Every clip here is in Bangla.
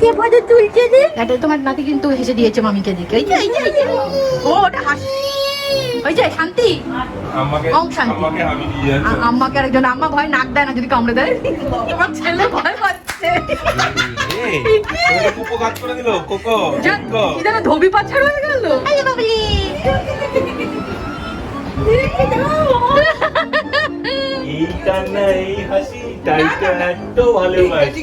কে ফটো তুলছে রে এটা তোমার নাতি কিন্তু হেসে দিয়েছে মামিকে দেখে যে যে যে। ও ওটা হাসি ওই যে শান্তি ওম আম্মাকে আরেকজন আম্মা ভয় নাক দেয় না যদি কামড়ে দেয় তোমার ছেলে ভয় পাচ্ছে ধোবি পাছাড় হয়ে গেল বাবলি এই কান্না এই হাসি টাইটা এত ভালোবাসি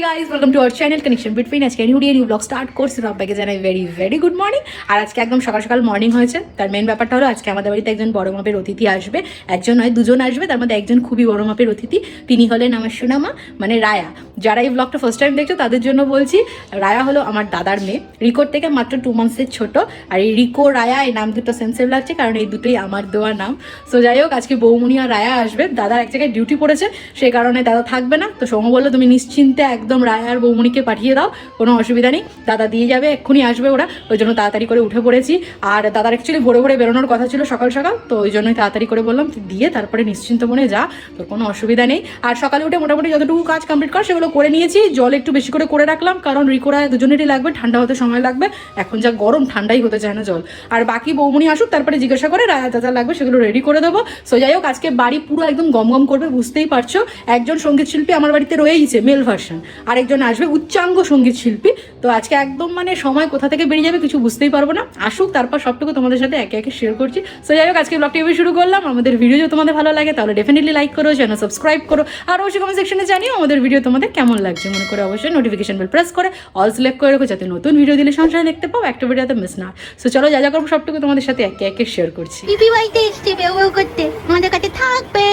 hey guys welcome to our channel connection between আজকে new day new blog start করছি। সবাইকে জানাই ভেরি ভেরি গুড মর্নিং আর আজকে একদম সকাল সকাল মর্নিং হয়েছে। তার মেন ব্যাপারটা হলো, আজকে আমাদের বাড়িতে একজন বড় মাপের অতিথি আসবে। একজন নয়, দুজন আসবে। তার মধ্যে একজন খুবই বড় মাপের অতিথি। তিনি হলেন আমার সোনামা মানে রায়া। যারা এই ব্লগটা ফার্স্ট টাইম দেখছ, তাদের জন্য বলছি, রায়া হলো আমার দাদার মেয়ে। রিকোর থেকে মাত্র টু মান্থসের ছোট। আর এই রিকো, রায়া এই নাম দুটো সেন্সিভ লাগছে, কারণ এই দুটোই আমার দেওয়া নাম। সো যাই হোক, আজকে বৌমনি আর রায়া আসবে। দাদার এক জায়গায় ডিউটি পড়েছে সেই কারণে দাদা থাকবে না। তো সৌম বলল, তুমি নিশ্চিন্তে একদম রায়া আর বৌমনিকে পাঠিয়ে দাও, কোনো অসুবিধা নেই। দাদা দিয়ে যাবে, এক্ষুনি আসবে ওরা, ওই জন্য তাড়াতাড়ি করে উঠে পড়েছি। আর দাদার অ্যাকচুয়ালি ভোরে ভোরে বেরোনোর কথা ছিল সকাল সকাল, তো ওই জন্যই তাড়াতাড়ি করে বললাম দিয়ে তারপরে নিশ্চিন্ত মনে যা, তোর কোনো অসুবিধা নেই। আর সকালে উঠে মোটামুটি যতটুকু কাজ কমপ্লিট কর, সেগুলো করে নিয়েছি। জল একটু বেশি করে করে রাখলাম, কারণ রিকোরা দুজনেরই লাগবে, ঠান্ডা হতে সময় লাগবে। এখন যা গরম, ঠান্ডাই হতে চায় না জল। আর বাকি বৌমনি আসুক, তারপরে জিজ্ঞাসা করে রায়া যা লাগবে সেগুলো রেডি করে দেবো। সো যাই হোক, আজকে বাড়ি পুরো একদম গম গম করবে, বুঝতেই পারছ। একজন সংগীত শিল্পী আমার বাড়িতে রয়েইছে মেল ভার্সন আরেকজন আসবে, উচ্চাঙ্গ সংগীত শিল্পী। তো আজকে একদম মানে সময় কোথা থেকে বেরিয়ে যাবে কিছু বুঝতেই পারব না। আসুক, তারপর সবটুকু তোমাদের সাথে একে একে শেয়ার করছি। সো যাই হোক, আজকে ব্লগটি এভাবে শুরু করলাম। আমাদের ভিডিও যদি তোমাদের ভালো লাগে, তাহলে ডেফিনেটলি লাইক করো চ্যানেল সাবস্ক্রাইব করো। আর অবশ্যই কমেন্ট সেকশনে জানিও আমাদের ভিডিও তোমাদের কেমন লাগছে। মনে করে অবশ্যই নোটিফিকেশন বেল প্রেস করে অল সিলেক্ট করে রাখো, যাতে নতুন ভিডিও দিলে সংসারে দেখতে পাও, একটা ভিডিও যাতে মিস না সো চলো, যা যা করব, সবটুকু তোমাদের সাথে একে একে শেয়ার করছি। পিপি বাড়িতে এসছে করতে, আমাদের কাছে থাকবে।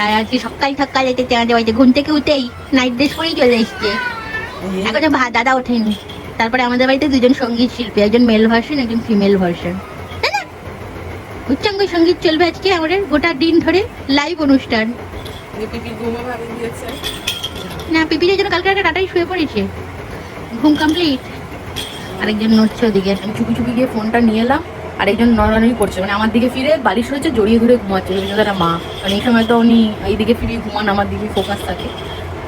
আর আজকে সকাল সকাল এসেছে আমাদের বাড়িতে ঘুম থেকে উঠেই নাইট ড্রেস পরেই চলে এসছে। এখনও ভা দাদা ওঠেনি। তারপরে আমাদের বাড়িতে দুজন সংগীত শিল্পী একজন মেল ভার্সন একজন ফিমেল ভার্সন উচ্চাঙ্গ সংগীত চলবে আজকে আমাদের গোটা দিন ধরে লাইভ অনুষ্ঠান। না পিপির জন্য কালকে একটা টাটাই শুয়ে পড়েছে। ঘুম কমপ্লিট আরেকজন নড়ছে ওদিকে। চুপি চুপি গিয়ে ফোনটা নিয়ে এলাম। আর একজন নড়ানড়ি করছে। মানে আমার দিকে ফিরে বালিশ রয়েছে জড়িয়ে ধরে ঘুমাচ্ছে। তারা মা। মানে এই সময় তো উনি এই দিকে ফিরে ঘুমান, আমার দিকে ফোকাস থাকে।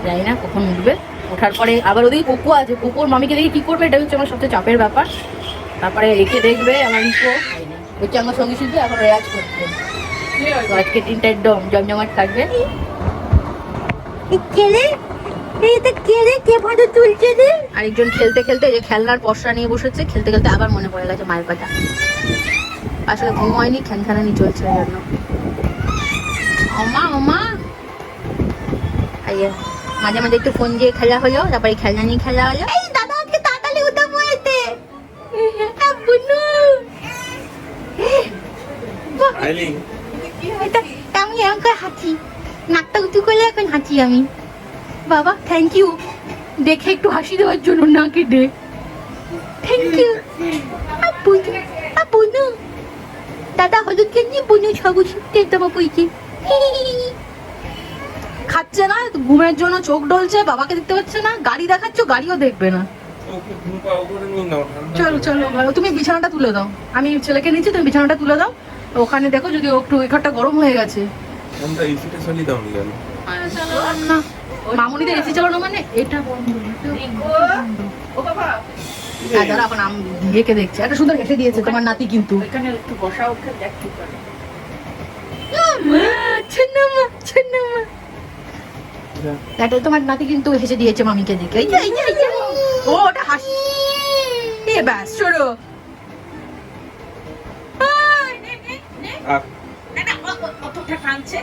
জানি না কখন উঠবে। ওঠার পরে আবার ওদিকে কোকো আছে। কোকোর মামিকে দেখে কি করবে? এটা হচ্ছে আমার সবচেয়ে চাপের ব্যাপার। তারপরে একে দেখবে, আমার ইকো হচ্ছে আমার সঙ্গী শিল্পী, এখন রেয়াজ করছে। আজকে দিনটা একদম জমজমাট থাকবে। এটা কেলে কে ফটো তুলছে রে? আরেকজন খেলতে খেলতে যে খেলনার পশরা নিয়ে বসেছে খেলতে খেলতে আবার মনে পড়ে গেছে মায়ের কথা। আসলে ঘুম হয়নি খ্যানখ্যানানি চলছে ওই জন্য। ওমা আইয়ে মাঝে মাঝে একটু ফোন দিয়ে খেলা হলো তারপরে খেলনা নিয়ে খেলা হলো। এই দাদা আজকে তাড়াতাড়ি উঠে পড়েছে বুনু। আমি করে হাঁচি। নাকটা উঁচু করলে এখন হাঁচি আমি। বাবা থ্যাংক ইউ দেখে একটু হাসি দেওয়ার জন্য না কেটে থ্যাংক ইউ বুনু দাদা হলুদ গেঞ্জি বুনু সবুজ তেতবা পইছে খাচ্ছে না ঘুমের জন্য চোখ ডলছে বাবাকে দেখতে পাচ্ছে না গাড়ি দেখাচ্ছ গাড়িও দেখবে না। নিয়ে চলো চলো ভালো তুমি বিছানাটা তুলে দাও। আমি ছেলেকে নিচ্ছি তুমি বিছানাটা তুলে দাও। ওখানে দেখো যদি একটু এখানটা গরম হয়ে গেছে। কোনটা এসিটা চালিয়ে দাও না। মামুনিদের এসি চালানো মানে? এটা বন্ধ ও বাবা। হ্যাঁ এখন আমি দিয়েকে দেখছি। একটা সুন্দর হেসে দিয়েছে তোমার নাতি কিন্তু। এখানে একটু বসা উঠে দেখ কি করে। ছেন্নামা ছেন্নামা। এটা তোমার নাতি কিন্তু হেসে দিয়েছে মামিকে দেখে। ও ওটা হাসি এ ব্যাস সরো কাঁদছে?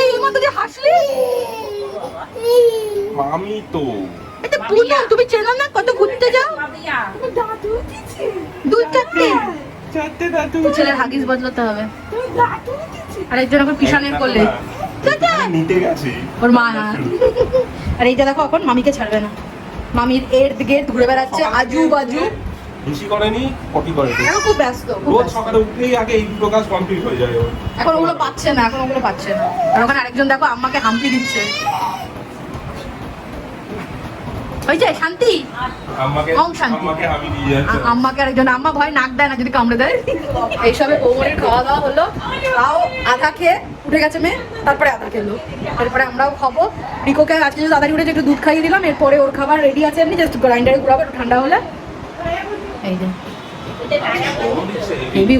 এই যে হাসলি? মামি তো। এটা তুমি চেনো না কত ঘুরতে যাও? দুই চারটে। চারটে দাদু। ছেলের হাগিস বদলাতে হবে। আর একজন এখন পিছনের করলে। নিতে গেছে। ওর মা হ্যাঁ। আর এইটা দেখো এখন মামিকে ছাড়বে না। মামির এর দিকে ঘুরে বেড়াচ্ছে আজু বাজু বেশি করেনি কপি করে এখন খুব ব্যস্ত রোজ সকালে উঠলেই আগে এই দুটো কাজ কমপ্লিট হয়ে যায় এখন ওগুলো পাচ্ছে না এখন ওগুলো পাচ্ছে না। আর ওখানে আরেকজন দেখো আম্মাকে হাম্পি দিচ্ছে। হয়েছে শান্তি? ওম শান্তি। আম্মাকে আমি নিয়ে যাচ্ছি। আ- আম্মাকে আরেকজন আম্মা ভয় নাক দেয় না যদি কামড়ে দেয়। এইসবে বৌমনির খাওয়া দাওয়া হলো। তাও আধা খেয়ে উঠে গেছে মেয়ে তারপরে আধা খেলো। তারপরে আমরাও খাব। রিকোকে আজকে যদি তাড়াতাড়ি উঠেছে একটু দুধ খাইয়ে দিলাম এরপরে ওর খাবার রেডি আছে এমনি জাস্ট গ্রাইন্ডারে ঘুরাবো একটু ঠান্ডা হলে। এই যে।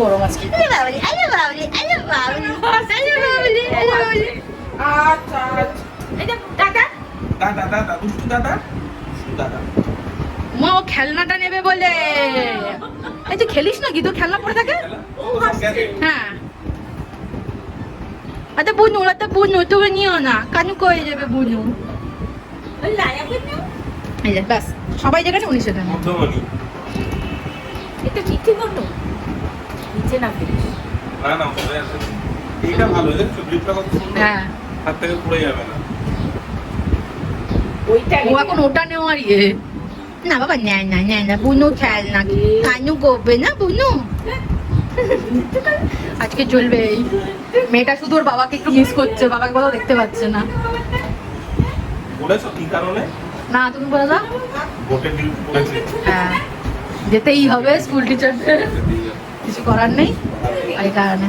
গরম আজকে। আচ্ছা আচ্ছা মা, ও খেলনাটা নেবে বলে। এই যে খেলিস না কি তোর খেলনা পড়ে থাকে? হ্যাঁ। আচ্ছা বুনু ওরা তো বুনু, তুমি নিও না। কানু করে যাবে, বুনু? এই যে, ব্যাস। সবাই যেখানে, উনি সেখানে। এটা নিচে না ফেলিস না না পড়ে আছে। এইটা ভালো কত সুন্দর। হ্যাঁ। হাত থেকে পড়ে যাবে না। ওইটা ও এখন ওটা নেওয়ার ইয়ে। না বাবা না না না না বুনু খেল না। কানু করবে না বুনু? আজকে চলবে এই। মেয়েটা শুধু ওর বাবাকে একটু মিস করছে বাবাকে কোথাও দেখতে পাচ্ছে না। বলেছ কি কারণে? না তুমি বলে দাও। হ্যাঁ। যেতেই হবে স্কুল টিচারদের কিছু করার নেই এই কারণে।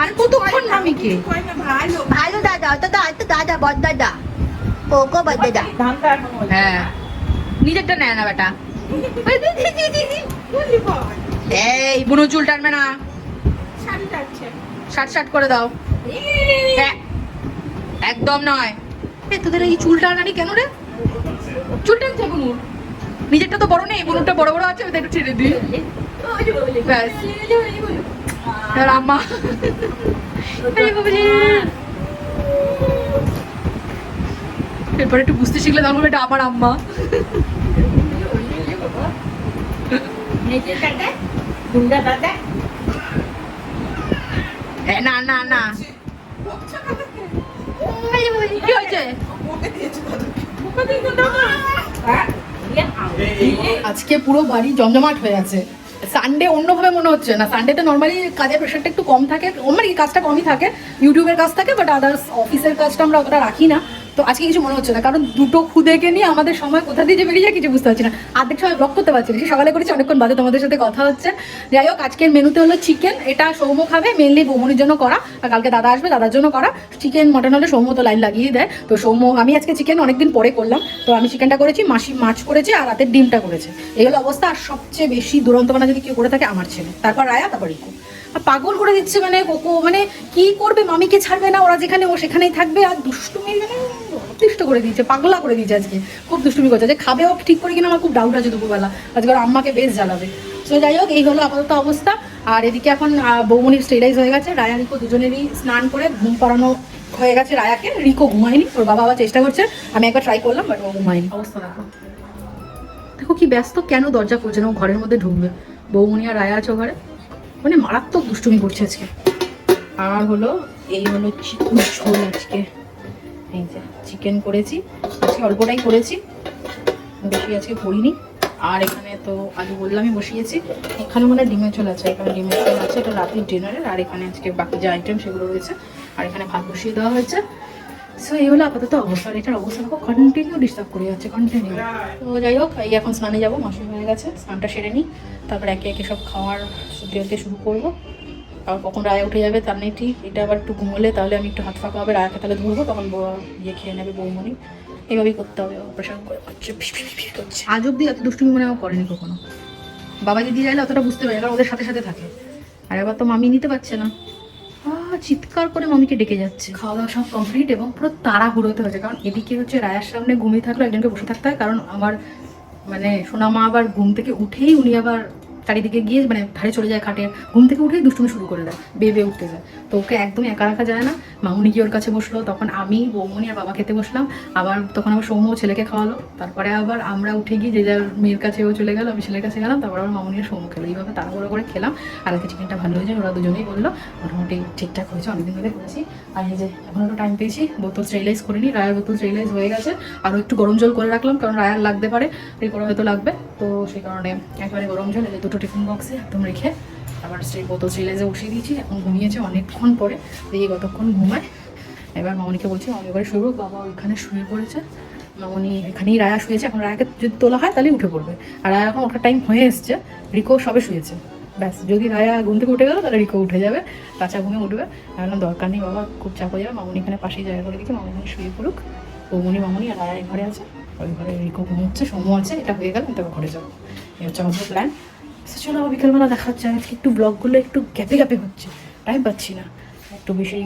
আরে কতক্ষণ মামিকে ভালো। দাদা তো দাদা বদ দাদা। কোকো বদ হলো। হ্যাঁ নিজেরটা নেয় না বেটা এই বুনো চুল টানবে না। শার্ট শার্ট করে দাও হ্যাঁ একদম নয় এ তোদের এই চুল টানানি কেন রে চুল টানছে বুনুর নিজেরটা তো বড় নেই বুনুরটা বড় বড় আছে একটু ছেড়ে দিই ব্যাস যে বলে, বলে। এবার আম্মা আরে বাবারে। এরপর একটু বুঝতে শিখলে তখন এটা আমার আম্মা। না না না। আজকে পুরো বাড়ি জমজমাট হয়ে আছে। সানডে অন্যভাবে মনে হচ্ছে না। সানডেতে নর্মালি কাজের প্রেশারটা একটু কম থাকে। কি কাজটা কমই থাকে। ইউটিউবের কাজ থাকে বাট আদার্স অফিসের কাজটা আমরা অতটা রাখি না। তো আজকে কিছু মনে হচ্ছে না। কারণ দুটো খুদেকে নিয়ে আমাদের সময় কোথা দিয়ে বেরিয়ে যায় কিছু বুঝতে পারছি না। অর্ধেক সময় ব্লক করতে পারছি না। সকালে করেছি, অনেকক্ষণ বাদে তোমাদের সাথে কথা হচ্ছে। যাই হোক, আজকের মেনুতে হলো চিকেন এটা সৌম্য খাবে মেনলি বৌমনির জন্য করা, আর কালকে দাদা আসবে, দাদার জন্য করা। চিকেন মটন হলে সৌম্য তো লাইন লাগিয়ে দেয়। তো সৌম্য, আমি আজকে চিকেন অনেকদিন পরে করলাম। তো আমি চিকেনটা করেছি, মাসি মাছ করেছি আর রাতের ডিমটা করেছে। এই হলো অবস্থা। আর সবচেয়ে বেশি দুরন্তপনা যদি কেউ করে থাকে, আমার ছেলে। তারপর রায়া, তারপর রিকু পাগল করে দিচ্ছে মানে কোকো মানে কি করবে মামিকে ছাড়বে না, ওরা যেখানে ও সেখানেই থাকবে। আর দুষ্টু দুষ্টুমি মানে অতিষ্ঠ করে দিয়েছে, পাগলা করে দিয়েছে আজকে। খুব দুষ্টুমি করছে। যে খাবে ও ঠিক করে কিনা আমার খুব ডাউট আছে দুপুরবেলা। আজকে ওর আম্মাকে বেশ জ্বালাবে। তো যাই হোক, এই হলো আপাতত অবস্থা। আর এদিকে এখন বৌমনির স্টেলাইজ হয়ে গেছে। রায়া, রিকো দুজনেরই স্নান করে ঘুম পাড়ানো হয়ে গেছে রায়াকে। রিকো ঘুমায়নি, ওর বাবা আবার চেষ্টা করছে। আমি একবার ট্রাই করলাম বাট ও ঘুমায়নি। অবস্থা দেখো। দেখো কি ব্যস্ত কেন দরজা খুলছে না, ও ঘরের মধ্যে ঢুকবে। বৌমনি আর রায়া আছে ঘরে মানে মারাত্মক দুষ্টুমি করছে আজকে। আর হলো, এই হলো চিকেন ঝোল আজকে। এই যে। চিকেন করেছি, আজকে অল্পটাই করেছি বেশি আজকে করিনি আর এখানে তো আলু বললামই বসিয়েছি। এখানে মানে ডিমের ঝোল আছে এখানে ডিমের ঝোল আছে, এটা রাতের ডিনারের আর এখানে আজকে বাকি যে আইটেম সেগুলো রয়েছে, আর এখানে ভাত বসিয়ে দেওয়া হয়েছে। সো এই হলো আপাতত অবস্থা এটার অবস্থা দেখো কন্টিনিউ ডিস্টার্ব করে যাচ্ছে কন্টিনিউ তো যাই হোক, এই এখন স্নানে যাব, মাসে হয়ে গেছে, স্নানটা সেরে নিই, তারপর একে একে সব খাওয়ার শুরু করব। আর কখন রায় উঠে যাবে তার নেই ঠিক। এটা আবার একটু ঘুমোলে তাহলে আমি একটু হাত ফাঁকা হবে রায়কে তাহলে ধরবো তখন বউ- ইয়ে খেয়ে নেবে বৌমনি। এইভাবেই করতে হবে অপারেশন করে করছে আজ অব্দি এত দুষ্টুমি মনে হয় করেনি কখনো। বাবা দিদি যাইলে অতটা বুঝতে পারে কারণ ওদের সাথে সাথে থাকে। আর এবার তো মামি নিতে পারছে না। চিৎকার করে মামিকে ডেকে যাচ্ছে। খাওয়া দাওয়া সব কমপ্লিট এবং পুরো তাড়াহুড়োতে হয়েছে কারণ এদিকে হচ্ছে রায়ার সামনে ঘুমিয়ে থাকলে একজনকে বসে থাকতে হয় কারণ আমার মানে সোনামা আবার ঘুম থেকে উঠেই উনি আবার চারিদিকে গিয়ে মানে ধারে চলে যায় খাটে, ঘুম থেকে উঠেই দুষ্টুমি শুরু করে দেয়, বেয়ে উঠতে যায়। তো ওকে একদম একা রাখা যায় না। মামুনি গিয়ে ওর কাছে বসল, তখন আমি বৌমনি আর বাবা খেতে বসলাম। আবার তখন আবার সৌম্য ছেলেকে খাওয়ালো, তারপরে আবার আমরা উঠে গিয়ে যে যার মেয়ের কাছে ও চলে গেলো, আমি ছেলের কাছে গেলাম, তারপর আবার মামুনি আর সৌম্য খেলো। এইভাবে তাড়াহুড়ো করে খেলাম। আর আজকে চিকেনটা ভালো হয়েছে, ওরা দুজনেই বলল, মোটামুটি ঠিকঠাক হয়েছে, অনেকদিন ধরে করেছি। আর এই যে এখন একটু টাইম পেয়েছি, বোতল স্টেরিলাইজ করে নিই, রায়ার বোতল স্টেরিলাইজ হয়ে গেছে। আরও একটু গরম জল করে রাখলাম, কারণ রায়ার লাগতে পারে এই করে হয়তো লাগবে। তো সেই কারণে একবারে গরম জল দুটো টিফিন বক্সে, একদম রেখে আবার সেই বোতল স্টেরিলাইজে বসিয়ে দিয়েছি। এখন ঘুমিয়েছে অনেকক্ষণ পরে দিয়ে কতক্ষণ ঘুমায়। এবার মামনিকে বলছি, মামনি ঘরে শুয়ে বাবা ওইখানে শুয়ে পড়েছে। মামনি এখানেই রায়া শুয়েছে। এখন রায়াকে যদি তোলা হয় তাহলে উঠে পড়বে। আর রায়া এখন ওঠার টাইম হয়ে এসছে। রিকো সবে শুয়েছে। ব্যাস, যদি রায়া ঘুম থেকে উঠে গেল, তাহলে রিকো উঠে যাবে। কাঁচা ঘুমে উঠবে। এখন দরকার নেই বাবা, খুব চাপ হয়ে যাবে। মামনি এখানে পাশেই জায়গা করে দিকে মামনি শুয়ে পড়ুক। বৌমনি, মামনি আর রায়া ঘরে আছে। ওই ঘরে রিকো ঘুমোচ্ছে সমু আছে। এটা হয়ে গেল তারপর ঘরে যাব। এই হচ্ছে আমাদের প্ল্যান চলো আবার বিকেলবেলা দেখা হচ্ছে। আজকে একটু ব্লগগুলো একটু গ্যাপে গ্যাপে হচ্ছে। টাইম পাচ্ছি না। একটু বেশি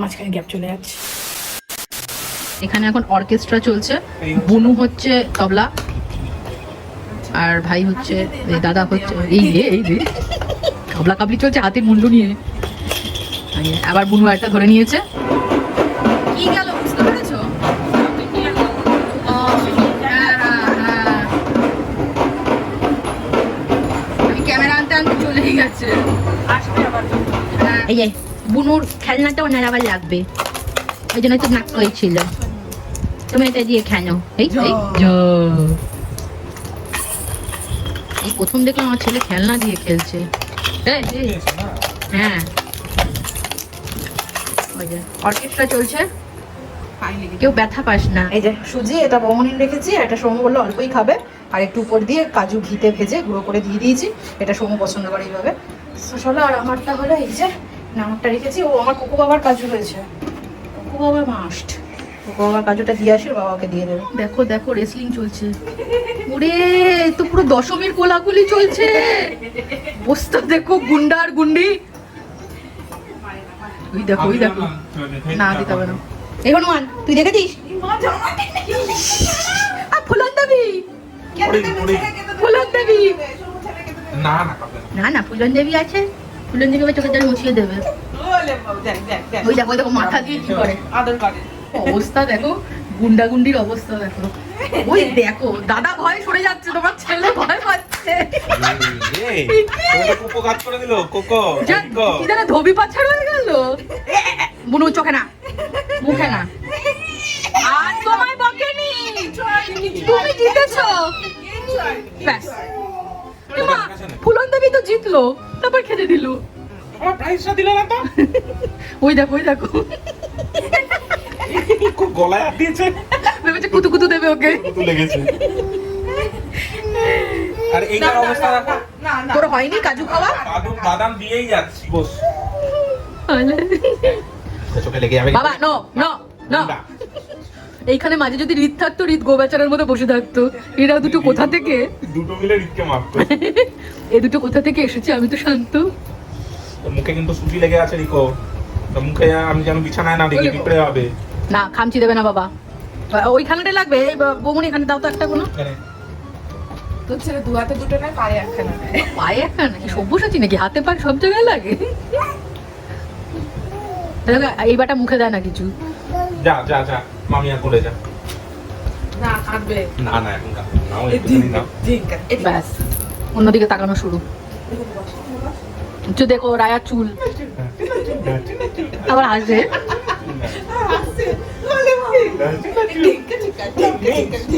মাঝখানে গ্যাপ চলে যাচ্ছে। এখানে এখন অর্কেস্ট্রা চলছে। বুনু হচ্ছে তবলা। আর ভাই হচ্ছে দাদা হচ্ছে এই রে এই রে তবলা কাবলি চলছে হাতের মুন্ডু নিয়ে। আবার বুনু একটা ধরে নিয়েছে। কি গেল? এই যে বুনুর খেলনাটা ওনার আবার লাগবে। ওই জন্য তো নাক হয়েছিল তুমি এটা দিয়ে খেলো। এই এই প্রথম দেখলাম আমার ছেলে খেলনা দিয়ে খেলছে। হ্যাঁ। ওই যে অর্কেস্ট্রা চলছে। কেউ ব্যথা পাস না। এই যে সুজি এটা বমনিন রেখেছি আর এটা সোমু বলল অল্পই খাবে। আর একটু উপর দিয়ে কাজু ঘিতে ভেজে গুঁড়ো করে দিয়ে দিয়েছি। এটা সোমু পছন্দ করে এইভাবে। চলো আর আমারটা হলো এই যে না রেখেছি। ও আমার কোকো বাবার কাজু হয়েছে। কোকো বাবার মাস্ট কোকো বাবার কাজুটা দিয়ে আসি বাবাকে দিয়ে দেবে। দেখো দেখো রেসলিং চলছে। ওরে তো পুরো দশমীর কোলাকুলি চলছে। বস্তা দেখো গুন্ডা আর গুন্ডি। ওই দেখো ওই দেখো। না দিতে হবে না। এই হনুমান তুই দেখেছিস? ফুলান দেবী। ফুলান দেবী। না না কাঁদবে না। না না ফুলন দেবী আছে। ফুলন দেবী আবার চোখের জল মুছিয়ে দেবে। ওই দেখো দেখো মাথা দিয়ে কি করে? আদর করে। অবস্থা দেখো গুন্ডাগুন্ডির অবস্থা দেখো। ওই দেখো দাদা ভয় সরে যাচ্ছে তোমার ছেলে ভয় পাচ্ছে। করে দিল কোকো কি ধবি পাছাড় হয়ে গেল। বুনু চোখে না মুখে না। আর তোমায় বকেনি। তুমি জিতেছো। ব্যাস। ফুলন দেবী তো জিতলো। তারপর খেতে দিল। আমার প্রাইসটা দিলে না তো? ওই দেখো ওই দেখো। খুব গলায় হাত দিয়েছে। ভেবেছে কুতু কুতু দেবে ওকে। কুতু লেগেছে। আর এইটার অবস্থা দেখো। না না তোর হয়নি কাজু খাওয়া? বাদাম বাদাম দিয়েই যাচ্ছি বস। চোখে লেগে যাবে বাবা নো নো না। এইখানে মাঝে যদি রিত থাকতো রিত গোবেচারের মতো বসে থাকতো। এরা দুটো কোথা থেকে? দুটো মিলে রিককে মাফ করে এ দুটো কোথা থেকে এসেছে? আমি তো শান্ত। মুখে কিন্তু সুজি লেগে আছে রিকো। মুখে আমি যেন বিছানায় না দেখি পিঁপড়ে হবে না খামচি দেবে না বাবা। ওইখানটা লাগবে। এই বা- বৌমনি এখানে দাও তো একটা কোনো। এখানে। তোর ছেলে দু হাতে দুটো নেয় পায়ে একখানা পায়ে একটা নাকি সব্যসাচী নাকি? হাতে পায়ে সব জায়গায় লাগে। দেখো, এই বাটা মুখে দেয় না কিছু। যা যা যা। মামি আর করে যা। না কাঁদবে। না না এখন কাঁদবে না, নাও একটুখানি নাও ব্যাস। অন্যদিকে তাকানো শুরু। দেখো রায়ার চুল। আবার কান্না মিশ্রিত ঠিক আছে।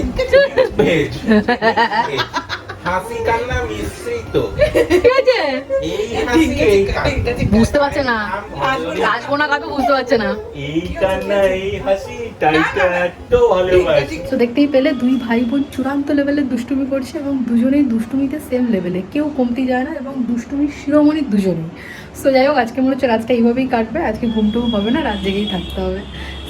এই হাসি এই কান্না। বুঝতে পারছে না। আসব না কাকু বুঝতে পারছে না। এই কান্না এই হাসি টাইটা এত ভালোবাসি। তো দেখতেই পেলে দুই ভাই বোন চূড়ান্ত লেভেলের দুষ্টুমি করছে এবং দুজনেই দুষ্টুমিতে সেম লেভেলে কেউ কমতি যায় না এবং দুষ্টুমি শিরোমণি দুজনেই। সো যাই হোক আজকে মনে হচ্ছে রাতটা এইভাবেই কাটবে। আজকে ঘুমটুম হবে না রাত জেগেই থাকতে হবে।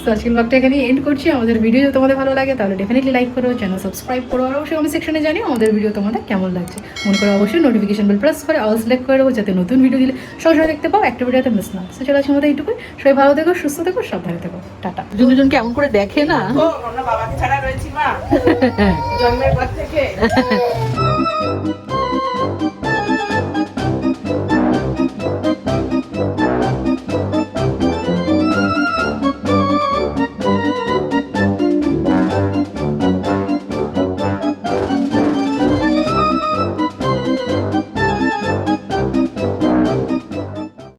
সো আজকের ব্লগটা এখানে এন্ড করছি। আমাদের ভিডিও যদি তোমাদের ভালো লাগে তাহলে ডেফিনেটলি লাইক করো চ্যানেল সাবস্ক্রাইব করো আর অবশ্যই কমেন্ট সেকশনে জানিও আমাদের ভিডিও তোমাদের কেমন লাগছে। মনে করো অবশ্যই নোটিফিকেশন বেল প্রেস করে অল সিলেক্ট করে দেবো যাতে নতুন ভিডিও দিলে সবসময় দেখতে পাও একটা ভিডিওতে মিস না সো চলে আসি আমাদের এইটুকুই। সবাই ভালো থেকো সুস্থ থেকো সাবধানে থেকো। টাটা। দুজন দুজন কেমন করে দেখে না? বাবাকে ছাড়া রয়েছি মা। জন্মের পর থেকে। না